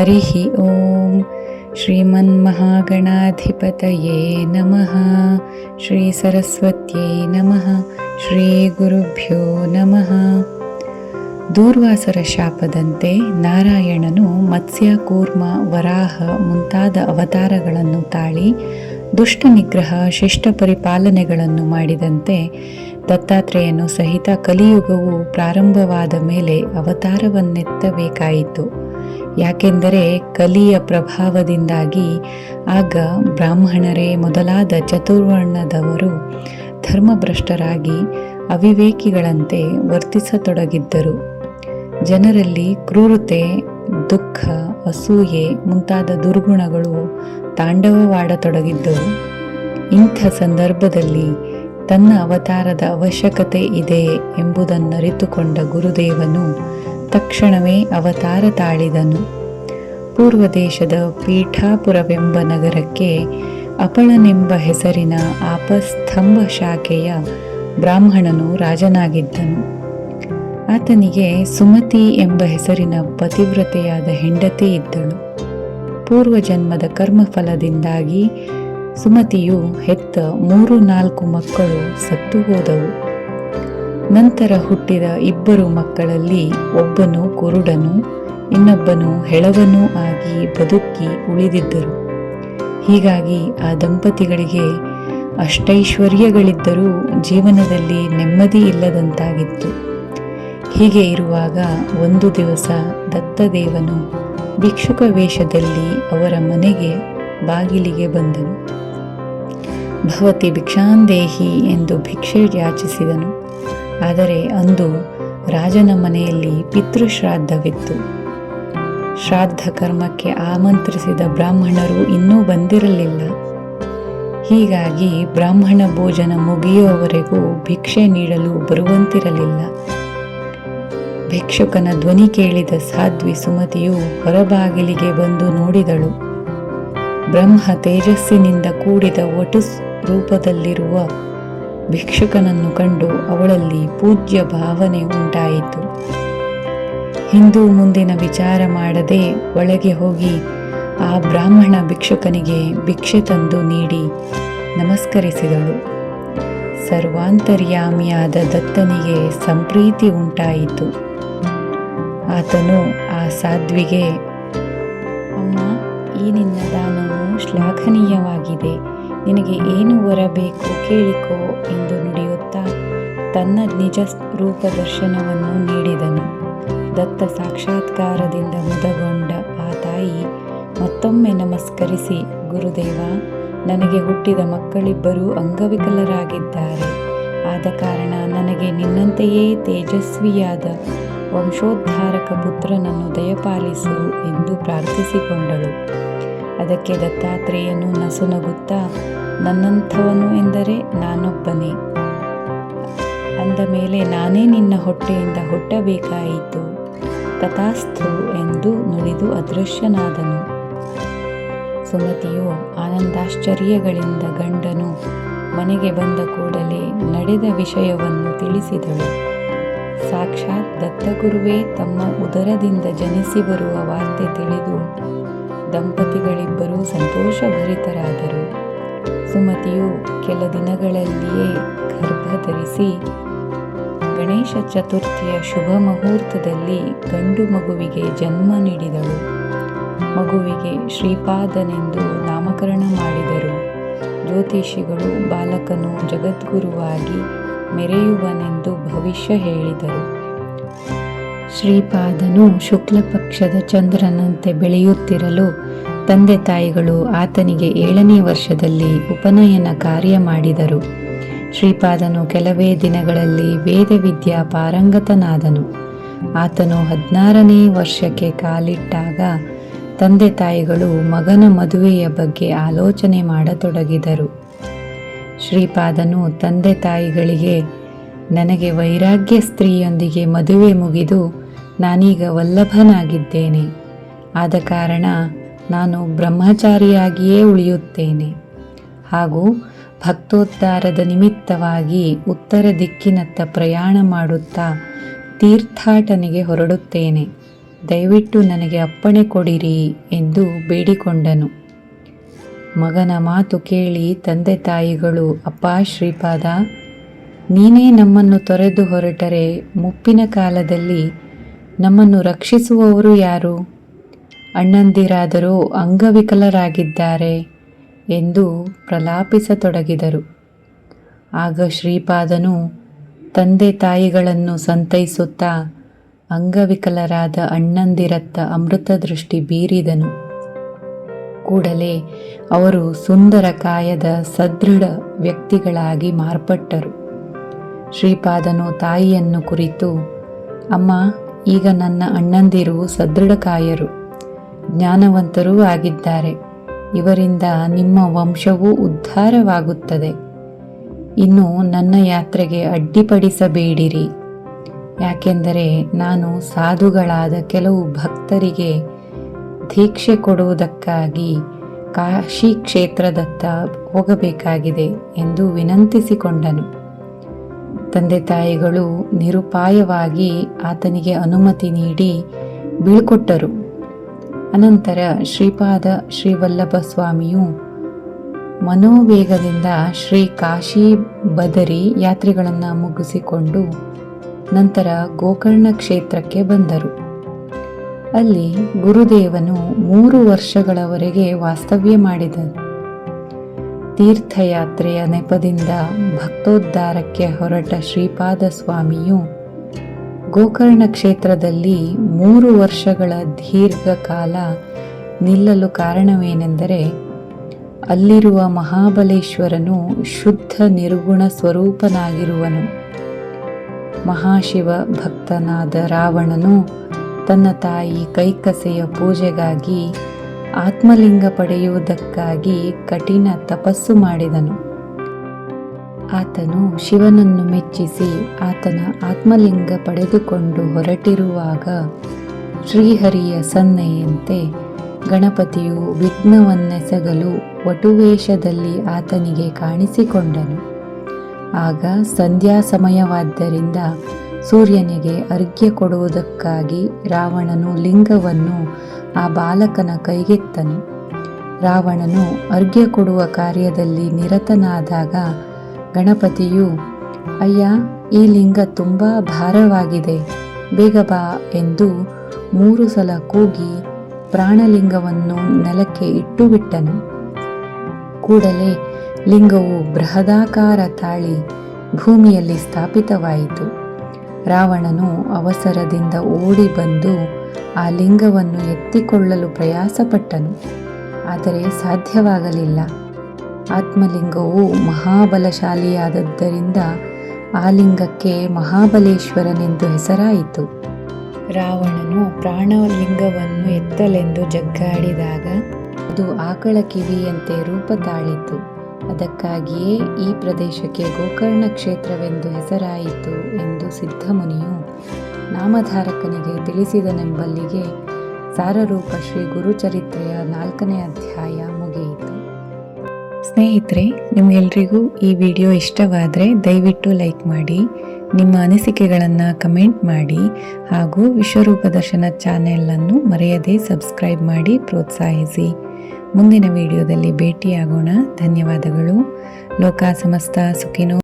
हरिः ॐ श्रीमन्महागणाधिपतये नमः श्रीसरस्वत्यै नमः ಶ್ರೀಗುರುಭ್ಯೋ ನಮಃ ದೂರ್ವಾಸರ ಶಾಪದಂತೆ ನಾರಾಯಣನು ಮತ್ಸ್ಯ ಕೂರ್ಮ ವರಾಹ ಮುಂತಾದ ಅವತಾರಗಳನ್ನು ತಾಳಿ ದುಷ್ಟ ನಿಗ್ರಹ ಶಿಷ್ಟ ಪರಿಪಾಲನೆಗಳನ್ನು ಮಾಡಿದಂತೆ ದತ್ತಾತ್ರೇಯನು ಸಹಿತ ಕಲಿಯುಗವು ಪ್ರಾರಂಭವಾದ ಮೇಲೆ ಅವತಾರವನ್ನೆತ್ತಬೇಕಾಯಿತು ಯಾಕೆಂದರೆ ಕಲಿಯ ಪ್ರಭಾವದಿಂದಾಗಿ ಆಗ ಬ್ರಾಹ್ಮಣರೇ ಮೊದಲಾದ ಚತುರ್ವರ್ಣದವರು ಧರ್ಮಭ್ರಷ್ಟರಾಗಿ ಅವಿವೇಕಿಗಳಂತೆ ವರ್ತಿಸತೊಡಗಿದ್ದರು. ಜನರಲ್ಲಿ ಕ್ರೂರತೆ, ದುಃಖ, ಅಸೂಯೆ ಮುಂತಾದ ದುರ್ಗುಣಗಳು ತಾಂಡವವಾಡತೊಡಗಿದ್ದವು. ಇಂಥ ಸಂದರ್ಭದಲ್ಲಿ ತನ್ನ ಅವತಾರದ ಅವಶ್ಯಕತೆ ಇದೆ ಎಂಬುದನ್ನರಿತುಕೊಂಡ ಗುರುದೇವನು ತಕ್ಷಣವೇ ಅವತಾರ ತಾಳಿದನು. ಪೂರ್ವ ದೇಶದ ಪೀಠಾಪುರವೆಂಬ ನಗರಕ್ಕೆ ಅಪಳನೆಂಬ ಹೆಸರಿನ ಆಪಸ್ತಂಭ ಶಾಖೆಯ ಬ್ರಾಹ್ಮಣನು ರಾಜನಾಗಿದ್ದನು. ಆತನಿಗೆ ಸುಮತಿ ಎಂಬ ಹೆಸರಿನ ಪತಿವ್ರತೆಯಾದ ಹೆಂಡತಿ ಇದ್ದಳು. ಪೂರ್ವ ಜನ್ಮದ ಕರ್ಮಫಲದಿಂದಾಗಿ ಸುಮತಿಯು ಹೆತ್ತ ಮೂರು ನಾಲ್ಕು ಮಕ್ಕಳು ಸತ್ತು ಹೋದವು. ನಂತರ ಹುಟ್ಟಿದ ಇಬ್ಬರು ಮಕ್ಕಳಲ್ಲಿ ಒಬ್ಬನು ಕುರುಡನು, ಇನ್ನೊಬ್ಬನು ಹೆಳವನೂ ಆಗಿ ಬದುಕಿ ಉಳಿದಿದ್ದರು. ಹೀಗಾಗಿ ಆ ದಂಪತಿಗಳಿಗೆ ಅಷ್ಟೈಶ್ವರ್ಯಗಳಿದ್ದರೂ ಜೀವನದಲ್ಲಿ ನೆಮ್ಮದಿ ಇಲ್ಲದಂತಾಗಿತ್ತು. ಹೀಗೆ ಇರುವಾಗ ಒಂದು ದಿವಸ ದತ್ತದೇವನು ಭಿಕ್ಷುಕ ವೇಷದಲ್ಲಿ ಅವರ ಮನೆಗೆ ಬಾಗಿಲಿಗೆ ಬಂದನು. ಭವತಿ ಭಿಕ್ಷಾಂದೇಹಿ ಎಂದು ಭಿಕ್ಷೆ ಯಾಚಿಸಿದನು. ಆದರೆ ಅಂದು ರಾಜನ ಮನೆಯಲ್ಲಿ ಪಿತೃಶ್ರಾದ್ದವಿತ್ತು. ಶ್ರಾದ್ದ ಕರ್ಮಕ್ಕೆ ಆಮಂತ್ರಿಸಿದ ಬ್ರಾಹ್ಮಣರು ಇನ್ನೂ ಬಂದಿರಲಿಲ್ಲ. ಹೀಗಾಗಿ ಬ್ರಾಹ್ಮಣ ಭೋಜನ ಮುಗಿಯುವವರೆಗೂ ಭಿಕ್ಷೆ ನೀಡಲು ಬರುವಂತಿರಲಿಲ್ಲ. ಭಿಕ್ಷುಕನ ಧ್ವನಿ ಕೇಳಿದ ಸಾಧ್ವಿ ಸುಮತಿಯು ಹೊರಬಾಗಿಲಿಗೆ ಬಂದು ನೋಡಿದಳು. ಬ್ರಹ್ಮ ತೇಜಸ್ಸಿನಿಂದ ಕೂಡಿದ ಒಟು ರೂಪದಲ್ಲಿರುವ ಭಿಕ್ಷುಕನನ್ನು ಕಂಡು ಅವಳಲ್ಲಿ ಪೂಜ್ಯ ಭಾವನೆ ಉಂಟಾಯಿತು. ಹಿಂದೂ ಮುಂದಿನ ವಿಚಾರ ಮಾಡದೆ ಒಳಗೆ ಹೋಗಿ ಆ ಬ್ರಾಹ್ಮಣ ಭಿಕ್ಷುಕನಿಗೆ ಭಿಕ್ಷೆ ತಂದು ನೀಡಿ ನಮಸ್ಕರಿಸಿದಳು. ಸರ್ವಾಂತರ್ಯಾಮಿಯಾದ ದತ್ತನಿಗೆ ಸಂಪ್ರೀತಿ ಉಂಟಾಯಿತು. ಆತನು ಆ ಸಾಧ್ವಿಗೆ, ಅಮ್ಮ, ಈ ನಿನ್ನ ದಾನವು ಶ್ಲಾಘನೀಯವಾಗಿದೆ. ನಿನಗೆ ಏನು ಬೇಕು ಕೇಳಿಕೋ ಎಂದು ನುಡಿಯುತ್ತಾ ತನ್ನ ನಿಜ ರೂಪ ದರ್ಶನವನ್ನು ನೀಡಿದನು. ದತ್ತ ಸಾಕ್ಷಾತ್ಕಾರದಿಂದ ಮುದಗೊಂಡ ಆ ತಾಯಿ ಮತ್ತೊಮ್ಮೆ ನಮಸ್ಕರಿಸಿ, ಗುರುದೇವ, ನನಗೆ ಹುಟ್ಟಿದ ಮಕ್ಕಳಿಬ್ಬರೂ ಅಂಗವಿಕಲರಾಗಿದ್ದಾರೆ. ಆದ ಕಾರಣ ನನಗೆ ನಿನ್ನಂತೆಯೇ ತೇಜಸ್ವಿಯಾದ ವಂಶೋದ್ಧಾರಕ ಪುತ್ರನನ್ನು ದಯಪಾಲಿಸು ಎಂದು ಪ್ರಾರ್ಥಿಸಿಕೊಂಡಳು. ಅದಕ್ಕೆ ದತ್ತಾತ್ರೇಯನು ನಸುನಗುತ್ತಾ ನನ್ನಂಥವನು ಎಂದರೆ ನಾನೊಬ್ಬನೇ. ಅಂದ ಮೇಲೆ ನಾನೇ ನಿನ್ನ ಹೊಟ್ಟೆಯಿಂದ ಹುಟ್ಟಬೇಕಾಯಿತು. ತಥಾಸ್ತು ಎಂದು ನುಡಿದು ಅದೃಶ್ಯನಾದನು. ಸುಮತಿಯು ಆನಂದಾಶ್ಚರ್ಯಗಳಿಂದ ಗಂಡನು ಮನೆಗೆ ಬಂದ ಕೂಡಲೇ ನಡೆದ ವಿಷಯವನ್ನು ತಿಳಿಸಿದಳು. ಸಾಕ್ಷಾತ್ ದತ್ತಗುರುವೇ ತಮ್ಮ ಉದರದಿಂದ ಜನಿಸಿ ಬರುವ ವಾರ್ತೆ ತಿಳಿದು ದಂಪತಿಗಳಿಬ್ಬರೂ ಸಂತೋಷಭರಿತರಾದರು. ಸುಮತಿಯು ಕೆಲ ದಿನಗಳಲ್ಲಿಯೇ ಗರ್ಭ ಧರಿಸಿ ಗಣೇಶ ಚತುರ್ಥಿಯ ಶುಭ ಮುಹೂರ್ತದಲ್ಲಿ ಗಂಡು ಮಗುವಿಗೆ ಜನ್ಮ ನೀಡಿದಳು. ಮಗುವಿಗೆ ಶ್ರೀಪಾದನೆಂದು ನಾಮಕರಣ ಮಾಡಿದರು. ಜ್ಯೋತಿಷಿಗಳು ಬಾಲಕನು ಜಗದ್ಗುರುವಾಗಿ ಮೆರೆಯುವನೆಂದು ಭವಿಷ್ಯ ಹೇಳಿದರು. ಶ್ರೀಪಾದನು ಶುಕ್ಲಪಕ್ಷದ ಚಂದ್ರನಂತೆ ಬೆಳೆಯುತ್ತಿರಲು ತಂದೆ ತಾಯಿಗಳು ಆತನಿಗೆ ಏಳನೇ ವರ್ಷದಲ್ಲಿ ಉಪನಯನ ಕಾರ್ಯ ಮಾಡಿದರು. ಶ್ರೀಪಾದನು ಕೆಲವೇ ದಿನಗಳಲ್ಲಿ ವೇದವಿದ್ಯಾ ಪಾರಂಗತನಾದನು. ಆತನು ಹದಿನಾರನೇ ವರ್ಷಕ್ಕೆ ಕಾಲಿಟ್ಟಾಗ ತಂದೆ ತಾಯಿಗಳು ಮಗನ ಮದುವೆಯ ಬಗ್ಗೆ ಆಲೋಚನೆ ಮಾಡತೊಡಗಿದರು. ಶ್ರೀಪಾದನು ತಂದೆ ತಾಯಿಗಳಿಗೆ, ನನಗೆ ವೈರಾಗ್ಯ ಸ್ತ್ರೀಯೊಂದಿಗೆ ಮದುವೆ ಮುಗಿದು ನಾನೀಗ ವಲ್ಲಭನಾಗಿದ್ದೇನೆ. ಆದ ಕಾರಣ ನಾನು ಬ್ರಹ್ಮಚಾರಿಯಾಗಿಯೇ ಉಳಿಯುತ್ತೇನೆ. ಹಾಗೂ ಭಕ್ತೋದ್ಧಾರದ ನಿಮಿತ್ತವಾಗಿ ಉತ್ತರ ದಿಕ್ಕಿನತ್ತ ಪ್ರಯಾಣ ಮಾಡುತ್ತಾ ತೀರ್ಥಾಟನೆಗೆ ಹೊರಡುತ್ತೇನೆ. ದಯವಿಟ್ಟು ನನಗೆ ಅಪ್ಪಣೆ ಕೊಡಿರಿ ಎಂದು ಬೇಡಿಕೊಂಡನು. ಮಗನ ಮಾತು ಕೇಳಿ ತಂದೆ ತಾಯಿಗಳು, ಅಪ್ಪ ಶ್ರೀಪಾದ, ನೀನೇ ನಮ್ಮನ್ನು ತೊರೆದು ಹೊರಟರೆ, ಮುಪ್ಪಿನ ಕಾಲದಲ್ಲಿ ನಮ್ಮನ್ನು ರಕ್ಷಿಸುವವರು ಯಾರು? ಅಣ್ಣಂದಿರಾದರೂ ಅಂಗವಿಕಲರಾಗಿದ್ದಾರೆ ಎಂದು ಪ್ರಲಾಪಿಸತೊಡಗಿದರು. ಆಗ ಶ್ರೀಪಾದನು ತಂದೆ ತಾಯಿಗಳನ್ನು ಸಂತೈಸುತ್ತಾ ಅಂಗವಿಕಲರಾದ ಅಣ್ಣಂದಿರತ್ತ ಅಮೃತ ದೃಷ್ಟಿ ಬೀರಿದನು. ಕೂಡಲೇ ಅವರು ಸುಂದರ ಕಾಯದ ಸದೃಢ ವ್ಯಕ್ತಿಗಳಾಗಿ ಮಾರ್ಪಟ್ಟರು. ಶ್ರೀಪಾದನು ತಾಯಿಯನ್ನು ಕುರಿತು, ಅಮ್ಮ, ಈಗ ನನ್ನ ಅಣ್ಣಂದಿರು ಸದೃಢ ಕಾಯರು. ಜ್ಞಾನವಂತರೂ ಆಗಿದ್ದಾರೆ. ಇವರಿಂದ ನಿಮ್ಮ ವಂಶವೂ ಉದ್ಧಾರವಾಗುತ್ತದೆ. ಇನ್ನು ನನ್ನ ಯಾತ್ರೆಗೆ ಅಡ್ಡಿಪಡಿಸಬೇಡಿರಿ. ಯಾಕೆಂದರೆ ನಾನು ಸಾಧುಗಳಾದ ಕೆಲವು ಭಕ್ತರಿಗೆ ದೀಕ್ಷೆ ಕೊಡುವುದಕ್ಕಾಗಿ ಕಾಶಿ ಕ್ಷೇತ್ರದತ್ತ ಹೋಗಬೇಕಾಗಿದೆ ಎಂದು ವಿನಂತಿಸಿಕೊಂಡನು. ತಂದೆ ತಾಯಿಗಳು ನಿರುಪಾಯವಾಗಿ ಆತನಿಗೆ ಅನುಮತಿ ನೀಡಿ ಬೀಳ್ಕೊಟ್ಟರು. ಅನಂತರ ಶ್ರೀಪಾದ ಶ್ರೀವಲ್ಲಭ ಸ್ವಾಮಿಯು ಮನೋವೇಗದಿಂದ ಶ್ರೀ ಕಾಶಿ ಬದರಿ ಯಾತ್ರೆಗಳನ್ನು ಮುಗಿಸಿಕೊಂಡು ನಂತರ ಗೋಕರ್ಣ ಕ್ಷೇತ್ರಕ್ಕೆ ಬಂದರು. ಅಲ್ಲಿ ಗುರುದೇವನು ಮೂರು ವರ್ಷಗಳವರೆಗೆ ವಾಸ್ತವ್ಯ ಮಾಡಿದನು ತೀರ್ಥಯಾತ್ರೆಯ ನೆಪದಿಂದ ಭಕ್ತೋದ್ಧಾರಕ್ಕೆ ಹೊರಟ ಶ್ರೀಪಾದ ಸ್ವಾಮಿಯು ಗೋಕರ್ಣ ಕ್ಷೇತ್ರದಲ್ಲಿ ಮೂರು ವರ್ಷಗಳ ದೀರ್ಘಕಾಲ ನಿಲ್ಲಲು ಕಾರಣವೇನೆಂದರೆ ಅಲ್ಲಿರುವ ಮಹಾಬಲೇಶ್ವರನು ಶುದ್ಧ ನಿರ್ಗುಣ ಸ್ವರೂಪನಾಗಿರುವನು. ಮಹಾಶಿವ ಭಕ್ತನಾದ ರಾವಣನು ತನ್ನ ತಾಯಿ ಕೈಕಸೆಯ ಪೂಜೆಗಾಗಿ ಆತ್ಮಲಿಂಗ ಪಡೆಯುವುದಕ್ಕಾಗಿ ಕಠಿಣ ತಪಸ್ಸು ಮಾಡಿದನು. ಆತನು ಶಿವನನ್ನು ಮೆಚ್ಚಿಸಿ ಆತನ ಆತ್ಮಲಿಂಗ ಪಡೆದುಕೊಂಡು ಹೊರಟಿರುವಾಗ ಶ್ರೀಹರಿಯ ಸನ್ನೆಯಂತೆ ಗಣಪತಿಯು ವಿಘ್ನವನ್ನೆಸಗಲು ವಟುವೇಷದಲ್ಲಿ ಆತನಿಗೆ ಕಾಣಿಸಿಕೊಂಡನು. ಆಗ ಸಂಧ್ಯಾ ಸಮಯವಾದ್ದರಿಂದ ಸೂರ್ಯನಿಗೆ ಅರ್ಘ್ಯ ಕೊಡುವುದಕ್ಕಾಗಿ ರಾವಣನು ಲಿಂಗವನ್ನು ಆ ಬಾಲಕನ ಕೈಗೆತ್ತನು. ರಾವಣನು ಅರ್ಘ್ಯ ಕೊಡುವ ಕಾರ್ಯದಲ್ಲಿ ನಿರತನಾದಾಗ ಗಣಪತಿಯು, ಅಯ್ಯ, ಈ ಲಿಂಗ ತುಂಬ ಭಾರವಾಗಿದೆ, ಬೇಗ ಬಾ ಎಂದು ಮೂರು ಸಲ ಕೂಗಿ ಪ್ರಾಣಲಿಂಗವನ್ನು ನೆಲಕ್ಕೆ ಇಟ್ಟು ಬಿಟ್ಟನು ಕೂಡಲೇ ಲಿಂಗವು ಬೃಹದಾಕಾರ ತಾಳಿ ಭೂಮಿಯಲ್ಲಿ ಸ್ಥಾಪಿತವಾಯಿತು. ರಾವಣನು ಅವಸರದಿಂದ ಓಡಿ ಬಂದು ಆ ಲಿಂಗವನ್ನು ಎತ್ತಿಕೊಳ್ಳಲು ಪ್ರಯಾಸಪಟ್ಟನು. ಆದರೆ ಸಾಧ್ಯವಾಗಲಿಲ್ಲ. ಆತ್ಮಲಿಂಗವು ಮಹಾಬಲಶಾಲಿಯಾದದ್ದರಿಂದ ಆ ಲಿಂಗಕ್ಕೆ ಮಹಾಬಲೇಶ್ವರನೆಂದು ಹೆಸರಾಯಿತು. ರಾವಣನು ಪ್ರಾಣಲಿಂಗವನ್ನು ಎತ್ತಲೆಂದು ಜಗ್ಗಾಡಿದಾಗ ಅದು ಆಕಳ ಕಿವಿಯಂತೆ ರೂಪ ತಾಳಿತು ಅದಕ್ಕಾಗಿಯೇ ಈ ಪ್ರದೇಶಕ್ಕೆ ಗೋಕರ್ಣ ಕ್ಷೇತ್ರವೆಂದು ಹೆಸರಾಯಿತು ಎಂದು ಸಿದ್ಧಮುನಿಯು ನಾಮಧಾರಕನಿಗೆ ತಿಳಿಸಿದನೆಂಬಲ್ಲಿಗೆ ಸಾರರೂಪ ಶ್ರೀ ಗುರುಚರಿತ್ರೆಯ ನಾಲ್ಕನೇ ಅಧ್ಯಾಯ ಸ್ನೇಹಿತರೆ, ನಿಮಗೆಲ್ರಿಗೂ ಈ ವಿಡಿಯೋ ಇಷ್ಟವಾದರೆ ದಯವಿಟ್ಟು ಲೈಕ್ ಮಾಡಿ, ನಿಮ್ಮ ಅನಿಸಿಕೆಗಳನ್ನು ಕಮೆಂಟ್ ಮಾಡಿ ಹಾಗೂ ವಿಶ್ವರೂಪ ದರ್ಶನ ಚಾನೆಲನ್ನು ಮರೆಯದೇ ಸಬ್ಸ್ಕ್ರೈಬ್ ಮಾಡಿ ಪ್ರೋತ್ಸಾಹಿಸಿ. ಮುಂದಿನ ವಿಡಿಯೋದಲ್ಲಿ ಭೇಟಿಯಾಗೋಣ. ಧನ್ಯವಾದಗಳು. ಲೋಕ ಸಮಸ್ತ ಸುಖಿನೋ.